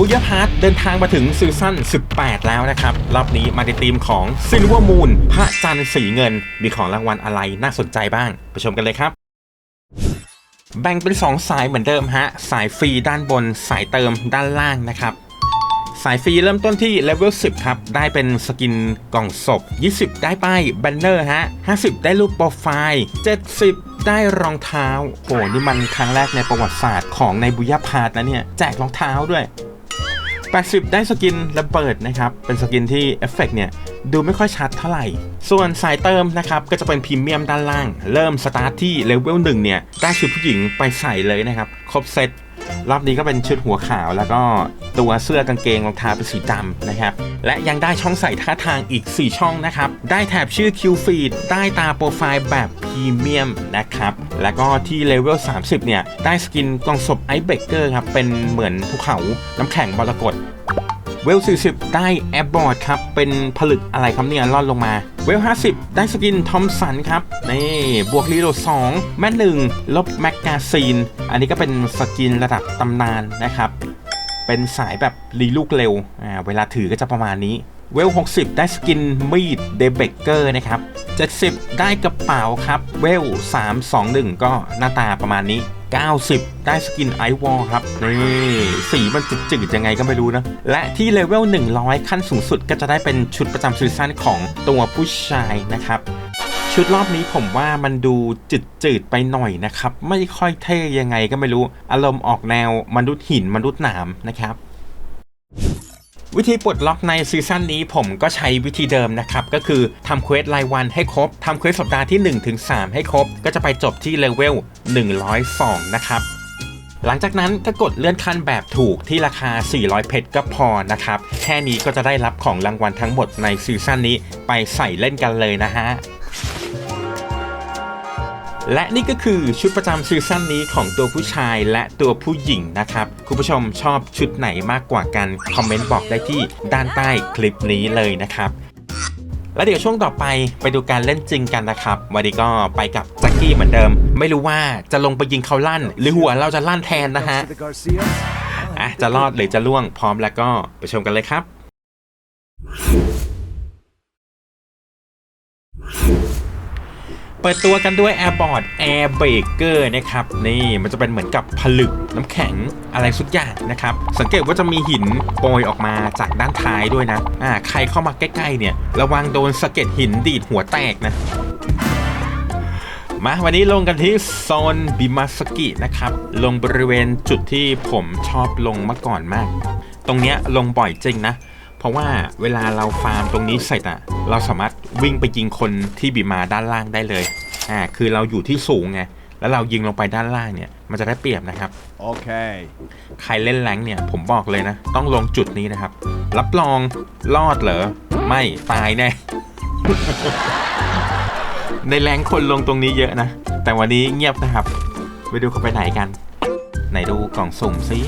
บุยพาร์ทเดินทางมาถึงซีซั่น18 แล้วนะครับ รอบนี้มาในทีมของ Silver Moon พระจันทร์สีเงิน มีของรางวัลอะไรน่าสนใจบ้าง ไปชมกันเลยครับ แบ่งเป็น 2 สายเหมือนเดิมฮะ สายฟรีด้านบน สายเติมด้านล่างนะครับ สายฟรีเริ่มต้นที่เลเวล 10 ครับ ได้เป็นสกินกล่องศพ 20 ได้ป้ายแบนเนอร์ฮะ 50 ได้รูปโปรไฟล์ 70ได้รองเท้า โห นี่มันครั้งแรกในประวัติศาสตร์ของในบุยพาร์ทนะเนี่ย แจกรองเท้าด้วย 80 ได้สกินระเบิดนะครับ เป็นสกินที่เอฟเฟกต์เนี่ย ดูไม่ค่อยชัดเท่าไหร่ ส่วนสายเติมนะครับ ก็จะเป็นพรีเมียมด้านล่าง เริ่มสตาร์ทที่เลเวล1เนี่ย ได้ชุดผู้หญิงไปใส่เลยนะครับ ครบเซต รอบนี้ก็เป็นชุดหัวขาว แล้วก็ตัวเสื้อกางเกงรองเท้าเป็นสีดำนะครับ และยังได้ช่องใส่ท่าทางอีก 4 ช่องนะครับ ได้แถบชื่อ Q Feed ได้ตาโปรไฟล์แบบพรีเมียมนะครับ แล้วก็ที่เลเวล 30 เนี่ย ได้สกินกล่องศพไอเบเกอร์ครับ เป็นเหมือนภูเขาน้ำแข็งบรกต เวล 40 ได้แอร์บอร์ดครับ เป็นผลึกอะไรครับเนี่ยล่อนลงมา เวล 50 ได้สกินทอมสันครับ นี่ บวกรีโหลด2แม่หนึ่งลบแมกกาซีน อันนี้ก็เป็นสกินระดับตำนานนะครับ เป็นสายแบบรีลูกเร็วอ่าเวลาถือก็จะประมาณนี้เวล 60 ได้สกินมีดเดเบเกอร์นะครับ 70 ได้กระเป๋าครับ เวล 321 ก็หน้าตาประมาณนี้ 90 ได้สกินไอวอลครับ นี่สีมันจืดๆยังไงก็ไม่รู้นะ และที่เลเวล 100 ขั้นสูงสุดก็จะได้เป็นชุดประจำซีซั่นของตัวผู้ชายนะครับชุดรอบนี้ผมว่ามันดูจืดๆไปหน่อยนะครับ ไม่ค่อยเท่ยังไงก็ไม่รู้ อารมณ์ออกแนวมนุษย์หินมนุษย์หนามนะครับ วิธีปลดล็อกในซีซั่นนี้ผมก็ใช้วิธีเดิมนะครับ ก็คือทำเควสรายวันให้ครบทำเควสสัปดาห์ที่ 1-3 ให้ครบ ก็จะไปจบที่เลเวล 102 นะครับ หลังจากนั้นก็กดเลื่อนขั้นแบบถูกที่ราคา 400 เพชรก็พอนะครับ แค่นี้ก็จะได้รับของรางวัลทั้งหมดในซีซั่นนี้ไปใส่เล่นกันเลยนะฮะ และนี่ก็คือชุดประจำซีซั่นนี้ของตัวผู้ชายและตัวผู้หญิงนะครับ คุณผู้ชมชอบชุดไหนมากกว่ากัน คอมเมนต์บอกได้ที่ด้านใต้คลิปนี้เลยนะครับแล้วเดี๋ยวช่วงต่อไปไปดูการเล่นจริงกันนะครับ วันนี้ก็ไปกับแจ็คกี้เหมือนเดิม ไม่รู้ว่าจะลงไปยิงเขาลั่น หรือหัวเราจะลั่นแทนนะฮะอะจะรอดหรือจะล่วงพร้อมแล้วก็ไปชมกันเลยครับ เปิดตัวกันด้วย Airbot Air Breaker นะครับ นี่มันจะเป็นเหมือนกับผลึกน้ำแข็งอะไรสักอย่างนะครับ สังเกตว่าจะมีหินโปรยออกมาจากด้านท้ายด้วยนะอ่าใครเข้ามาใกล้ๆเนี่ย ระวังโดนสะเก็ดหินดีดหัวแตกนะมาวันนี้ลงกันที่โซนบิมาสกินะครับ ลงบริเวณจุดที่ผมชอบลงมาก่อนมาก ตรงเนี้ยลงบ่อยจริงนะ เพราะว่าเวลาเราฟาร์มตรงนี้เสร็จอะเราสามารถวิ่งไปยิงคนที่บิมาด้านล่างได้เลยอ่าคือเราอยู่ที่สูงไงแล้วเรายิงลงไปด้านล่างเนี่ย มันจะได้เปรียบนะครับ Okay. ใครเล่นแรงค์เนี่ย ผมบอกเลยนะ ต้องลงจุดนี้นะครับ รับรองรอดเหรอ ไม่ตายแน่ ในแรงค์คนลงตรงนี้เยอะนะ แต่วันนี้เงียบนะครับ ไปดูเขาไปไหนกัน ไหนดูกล่องสุ่มซิ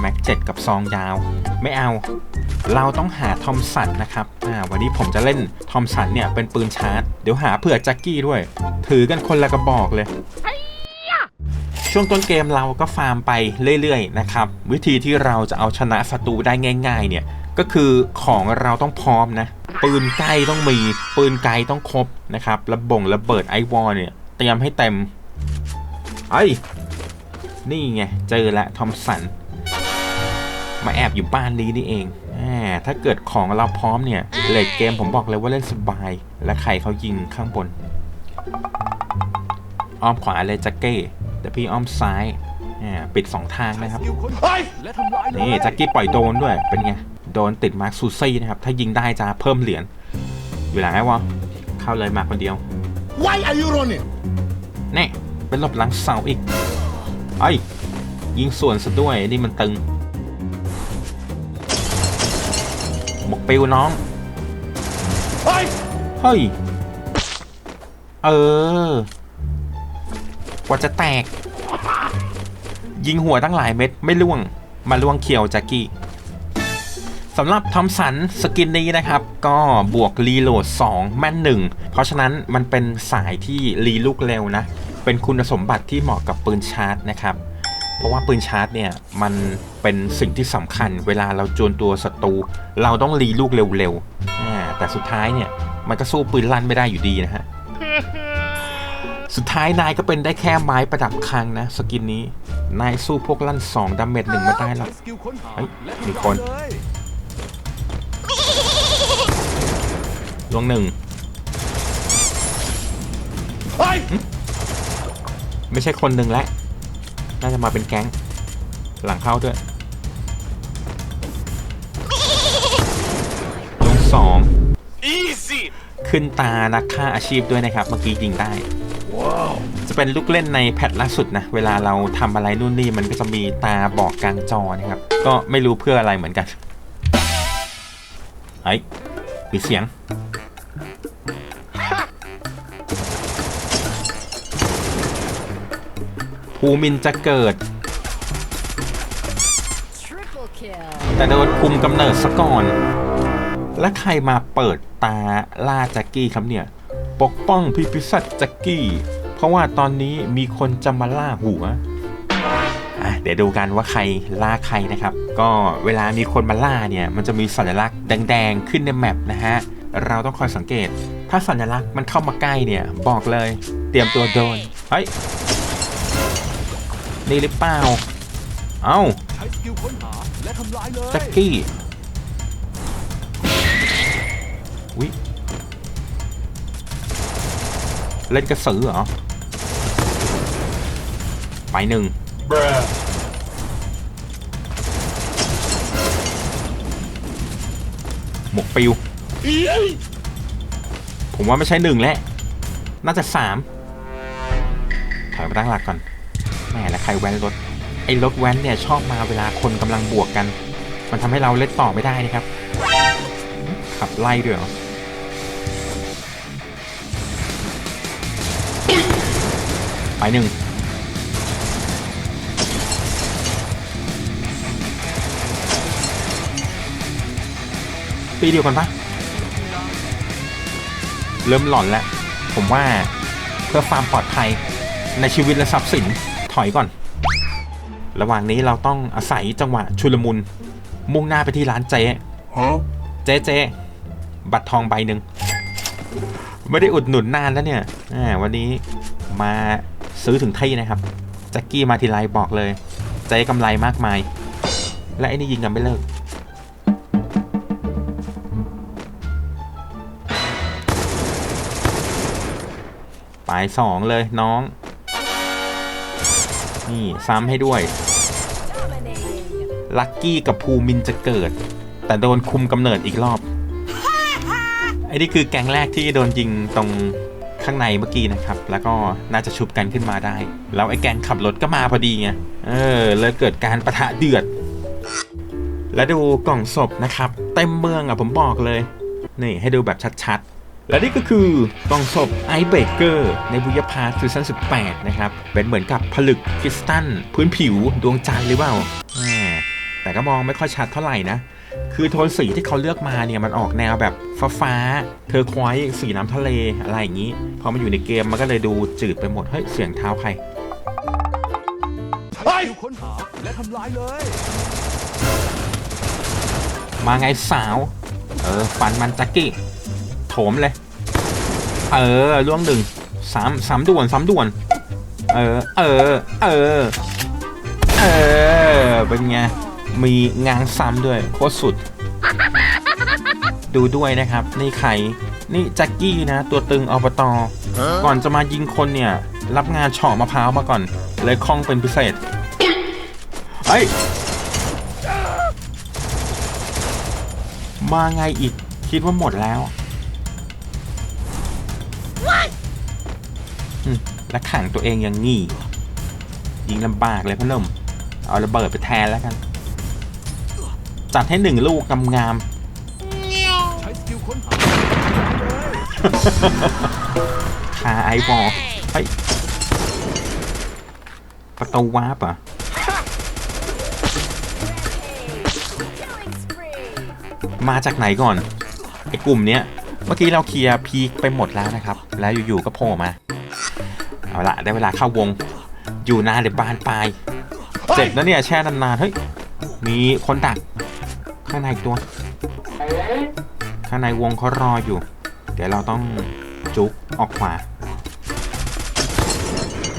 แม็กเจ็ดกับซองยาว ไม่เอา เราต้องหาทอมสันนะครับอ่าวันนี้ผมจะเล่นทอมสันเนี่ยเป็นปืนชาร์จ เดี๋ยวหาเผื่อแจ็คกี้ด้วย ถือกันคนละกระบอกเลย ช่วงต้นเกมเราก็ฟาร์มไปเรื่อยๆนะครับ วิธีที่เราจะเอาชนะศัตรูได้ง่าย ๆ เนี่ยก็คือของเราต้องพร้อมนะ ปืนใกล้ต้องมี ปืนไกลต้องครบนะครับ ระบงระเบิดไอวอลเนี่ย เตรียมให้เต็มไอ้ยนี่ไง เจอละทอมสัน มาแอบอยู่บ้านนี้นี่เองแหม ถ้าเกิดของเราพร้อมเนี่ยเลดเกมผมบอกเลยว่าเล่นสบาย และใครเขายิงข้างบน อ้อมขวาเลยแจ็คเก้แต่พี่อ้อมซ้ายอ่าปิดสองทางนะครับ นี่แจ็คกี้ปล่อยโดนด้วย เป็นไง โดนติดมาร์คซูซี่นะครับ ถ้ายิงได้จะเพิ่มเหรียญอยู่หลังไอ้วะเข้าเลยมาคนเดียว Why are you running? แน่เป็นหลบหลังเสาอีกไอ้ยยิงส่วนซะด้วยนี่มันตึง ปิวน้อง Hey! เฮ้ย เออ กว่าจะแตก ยิงหัวตั้งหลายเม็ดไม่ล่วง มาล่วงเขียวแจ็กกี้สำหรับทอมสันสกินนี้นะครับ ก็บวกรีโหลด 2 แม่น 1 เพราะฉะนั้นมันเป็นสายที่รีลูกเร็วนะ เป็นคุณสมบัติที่เหมาะกับปืนชาร์จนะครับ ราะว่าปืนชาร์จเนี่ยมันเป็นสิ่งที่สำคัญ เวลาเราโจรตัวศัตรูเราต้องรีลูกเร็วๆอ่าแต่สุดท้ายเนี่ยมันก็สู้ปืนลั่นไม่ได้อยู่ดีนะฮะสุดท้ายนายก็เป็นได้แค่ไม้ประดับคลังนะสกินนี้ นายสู้พวกลั่นสองดาเมจหนึ่งไม่ได้หรอกสกิลค้นหาเฮ้ยและมีทำลายคนเลยลวงหนึ่งเฮ้ยไม่ใช่คนหนึ่งแล้ว น่าจะมาเป็นแก๊ง หลังเข้าด้วยลวงสอง easy ขึ้นตานักฆ่าอาชีพด้วยนะครับ เมื่อกี้ยิงได้ จะเป็นลูกเล่นในแพทล่าสุดนะ เวลาเราทำอะไรนู่นนี่มันก็จะมีตาบอกกลางจอนะครับ ก็ไม่รู้เพื่ออะไรเหมือนกันเฮ้ยมีเสียง ภูมินจะเกิด Triple kill. แต่โดนคุมกำเนิดซะก่อน และใครมาเปิดตาล่าแจ็กกี้ครับเนี่ย ปกป้องพิพิสัตแจ็กกี้ เพราะว่าตอนนี้มีคนจะมาล่าหัวอะเดี๋ยวดูกันว่าใครล่าใครนะครับ ก็เวลามีคนมาล่าเนี่ย มันจะมีสัญลักษณ์แดงๆ ขึ้นในแมปนะฮะ เราต้องคอยสังเกต ถ้าสัญลักษณ์มันเข้ามาใกล้เนี่ย บอกเลย เตรียมตัวโดน เฮ้ย นี่หรือเปล่า เอ้าใช้สกิลค้นหาและทำลายเลยแจ็กกี้วิเล่นกระสือเหรอ ไปหนึ่งหมกปิว ผมว่าไม่ใช่หนึ่งแล้ว น่าจะสามถอยมาตั้งหลักก่อน แหม่แล้วใครแว้นรถ ไอ้รถแว้นเนี่ยชอบมาเวลาคนกำลังบวกกัน มันทำให้เราเล่นต่อไม่ได้นะครับ ขับไล่ด้วยเหรอไปหนึ่งปีเดียวกันปะเริ่มหลอนแล้ว ผมว่าเพื่อความปลอดภัยในชีวิตและทรัพย์สิน ถอยก่อน ระหว่างนี้เราต้องอาศัยจังหวะชุลมุน มุ่งหน้าไปที่ร้านเจ๊ฮะเจ๊เจ๊บัตรทองใบหนึ่งไม่ได้อุดหนุนนานแล้วเนี่ยอ่าวันนี้มาซื้อถึงที่นะครับแจ็กกี้มาทีไรบอกเลยเจ๊กำไรมากมาย และไอ้นี่ยิงกันไม่เลิกไปสองเลยน้อง นี่ซ้ำให้ด้วย ลักกี้กับภูมินจะเกิด แต่โดนคุมกำเนิดอีกรอบ ไอ้นี่คือแก๊งแรกที่โดนยิงตรงข้างในเมื่อกี้นะครับ แล้วก็น่าจะชุบกันขึ้นมาได้ แล้วไอ้แก๊งขับรถก็มาพอดีไง เออ เลยเกิดการประทะเดือด แล้วดูกล่องศพนะครับ เต็มเมืองอะผมบอกเลย นี่ให้ดูแบบชัดๆ และนี่ก็คือกล่องศพไอเบเกอร์ในบุยพาร์ทซีซั่น18 นะครับ เป็นเหมือนกับผลึกคริสตัลพื้นผิวดวงจันทร์หรือเปล่าอ่า แต่ก็มองไม่ค่อยชัดเท่าไหร่นะ คือโทนสีที่เขาเลือกมาเนี่ยมันออกแนวแบบฟ้าฟ้าๆเทอร์ควอยซ์สีน้ำทะเลอะไรอย่างนี้ พอมาอยู่ในเกมมันก็เลยดูจืดไปหมด เฮ้ย เสียงเท้าใครใช้สกิลค้นหาและทำลายเลย มาไงสาว เออฟันมันจักกี้โถมเลย เออล่วงหนึ่งสามสามด่วนสามด่วน เออ เออ เออ เออ เป็นไง มีงางซ้ำด้วยโคตรสุด ดูด้วยนะครับ นี่ใคร นี่แจ็คกี้นะ ตัวตึงอบต ก่อนจะมายิงคนเนี่ย รับงานเฉาะมะพร้าวมาก่อน เลยคล่องเป็นพิเศษเฮ้ยมาไงอีก คิดว่าหมดแล้ว และขังตัวเองยังงี่ยิงลำบากเลยพ่อหนุ่มเอาระเบิดไปแทนแล้วกัน จัดให้หนึ่งลูกกำลายเลยๆคาไอวอลเฮ้ยประตูวาร์ปอะมาจากไหนก่อนไอ้กลุ่มเนี้ย เมื่อกี้เราเคลียร์พีคไปหมดแล้วนะครับ แล้วอยู่ๆก็โผล่มา เอาละได้เวลาเข้าวง อยู่น้าหรือบานปลายเจ็บนะเนี่ยแช่นานๆเฮ้ยมีคนดักข้างในอีกตัว ข้างในวงเขารออยู่ เดี๋ยวเราต้องจุกออกขวา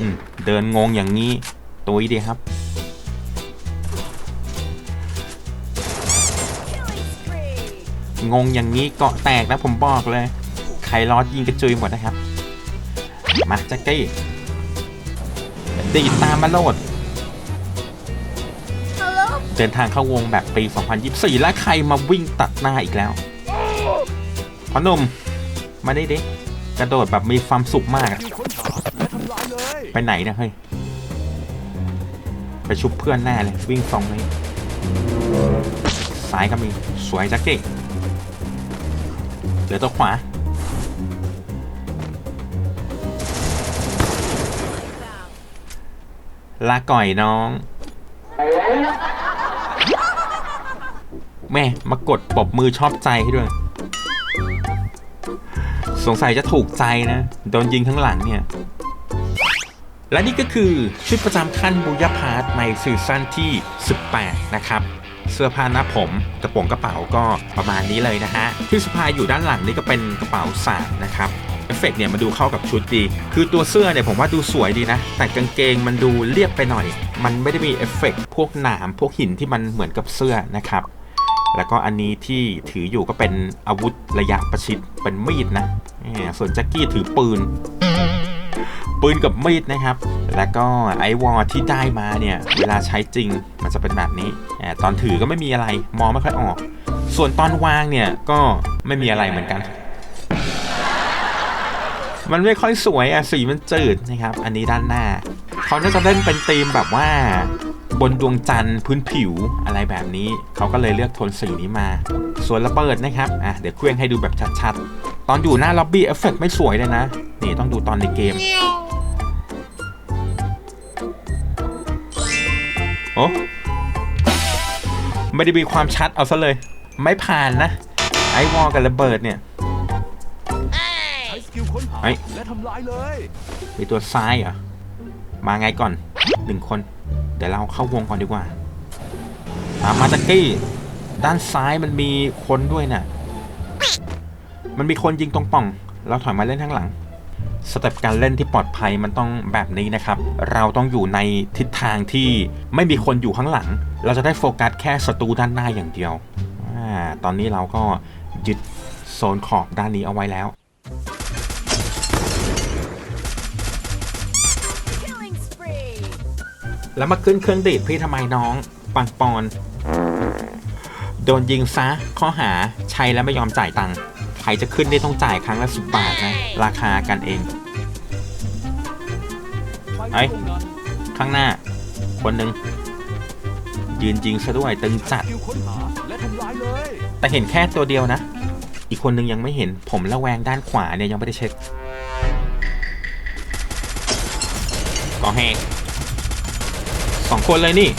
อืมเดินงงอย่างนี้ตัวดีครับ งงอย่างนี้เกาะแตกนะผมบอกเลย ใครรอดยิงกระจุยหมดนะครับ มาแจ็คกี้ ดีดตามมาโลด Hello. เดินทางเข้าวงแบบปี 2024 และใครมาวิ่งตัดหน้าอีกแล้วพอหนุ่มมาได้ดิกระโดดแบบมีความสุขมากอะสกิลค้นหาและทำลายเลยไปไหนเนะเฮ้ย ไปชุบเพื่อนแน่เลย วิ่งทรงนี้ซ้ายก็มี สวยแจ็คกี้เหลือตัวขวา ลาก่อยน้อง แม่มากดปบมือชอบใจให้ด้วย สงสัยจะถูกใจนะ โดนยิงทั้งหลังเนี่ย และนี่ก็คือชุดประจำขั้นบูยาพาร์ทในซีซั่นที่ 18 นะครับเสื้อผ้าหน้าผมกระโปรงกระเป๋าก็ประมาณนี้เลยนะฮะที่สะพายอยู่ด้านหลังนี่ก็เป็นกระเป๋าสากนะครับ ฟเฟกเนี่ยมันดูเข้ากับชุดดี คือตัวเสื้อเนี่ยผมว่าดูสวยดีนะ แต่กางเกงมันดูเรียบไปหน่อย มันไม่ได้มีเอฟเฟกต์พวกหนามพวกหินที่มันเหมือนกับเสื้อนะครับ แล้วก็อันนี้ที่ถืออยู่ก็เป็นอาวุธระยะประชิดเป็นมีดนะส่วนแจ็คกี้ถือปืน ปืนกับมีดนะครับ แล้วก็ไอวอลที่ได้มาเนี่ยเวลาใช้จริงมันจะเป็นแบบนี้ตอนถือก็ไม่มีอะไรมองไม่ค่อยออก ส่วนตอนวางเนี่ยก็ไม่มีอะไรเหมือนกัน มันไม่ค่อยสวยอะสีมันจืดนะครับ อันนี้ด้านหน้า เขาน่าจะเล่นเป็นธีมแบบว่า บนดวงจันทร์พื้นผิวอะไรแบบนี้ เขาก็เลยเลือกโทนสีนี้มา ส่วนระเบิดนะครับอะเดี๋ยวเคลื่องให้ดูแบบชัดๆ ตอนอยู่หน้าล็อบบี้เอฟเฟกต์ไม่สวยเลยนะ นี่ต้องดูตอนในเกม โอ้ไม่ได้มีความชัดเอาซะเลย ไม่ผ่านนะ ไอวอลกับระเบิดเนี่ย กิลค้นหาเฮ้ย และทำลายเลย มีตัวซ้ายเหรอ มาไงก่อนหนึ่งคน เดี๋ยวเราเข้าวงก่อนดีกว่า ตามมาตะกี้ ด้านซ้ายมันมีคนด้วยน่ะ มันมีคนยิงตรงป่อง เราถอยมาเล่นข้างหลัง สเต็ปการเล่นที่ปลอดภัยมันต้องแบบนี้นะครับ เราต้องอยู่ในทิศทางที่ไม่มีคนอยู่ข้างหลัง เราจะได้โฟกัสแค่ศัตรูด้านหน้าอย่างเดียวอาตอนนี้เราก็ยึดโซนขอบด้านนี้เอาไว้แล้ว แล้วมาขึ้นเครื่องดีดพี่ทำไมน้อง ปังปอน โดนยิงซะ ข้อหาใช้แล้วไม่ยอมจ่ายตังค์ใครจะขึ้นได้ต้องจ่ายครั้งละสิบบาทนะ ราคากันเองไปเอ้ยตรงนั้นข้างหน้า คนหนึ่งยืนยิงซะด้วยตึงจัดสกิลค้นหาและทำลายเลยแต่เห็นแค่ตัวเดียวนะ อีกคนหนึ่งยังไม่เห็นผมระแวงด้านขวาเนี่ยยังไม่ได้เช็คก่อแหกส องคนเลยนี่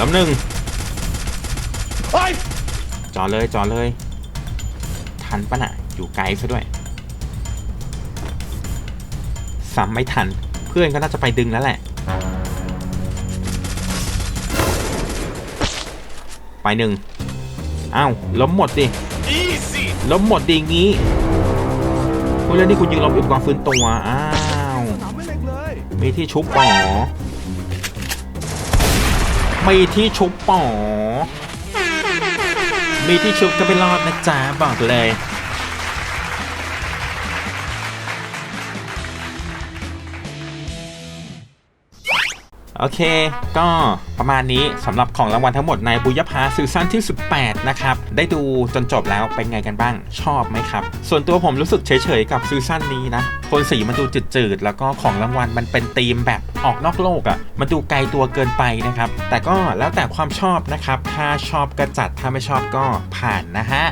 ลำหนึ่งเฮ้ยจอเลยจอเลย ทันปะน่ะอยู่ไกลซะด้วยซ้ำไม่ทัน เพื่อนก็น่าจะไปดึงแล้วแหละ ไปหนึ่งอ้าวล้มหมดดิอีซี่ล้มหมดดิงี้เฮ้ยแล้วนี่คุณยิงล้มอุปกรณ์ฟื้นตัวอ้าว มีที่ชุบป๋อมีที่ชุบป๋อมีที่ชุบก็ไม่รอดนะจ๊ะบอกเลย โอเค ก็ประมาณนี้สำหรับของรางวัลทั้งหมดในบุยพาซีซั่นที่ 18 นะครับ ได้ดูจนจบแล้วเป็นไงกันบ้างชอบไหมครับ ส่วนตัวผมรู้สึกเฉยๆกับซีซั่นนี้นะโทนสีมันดูจืดๆ แล้วก็ของรางวัลมันเป็นธีมแบบออกนอกโลกอะ่ะ มันดูไกลตัวเกินไปนะครับ แต่ก็แล้วแต่ความชอบนะครับ ถ้าชอบก็จัด ถ้าไม่ชอบก็ผ่านนะฮะ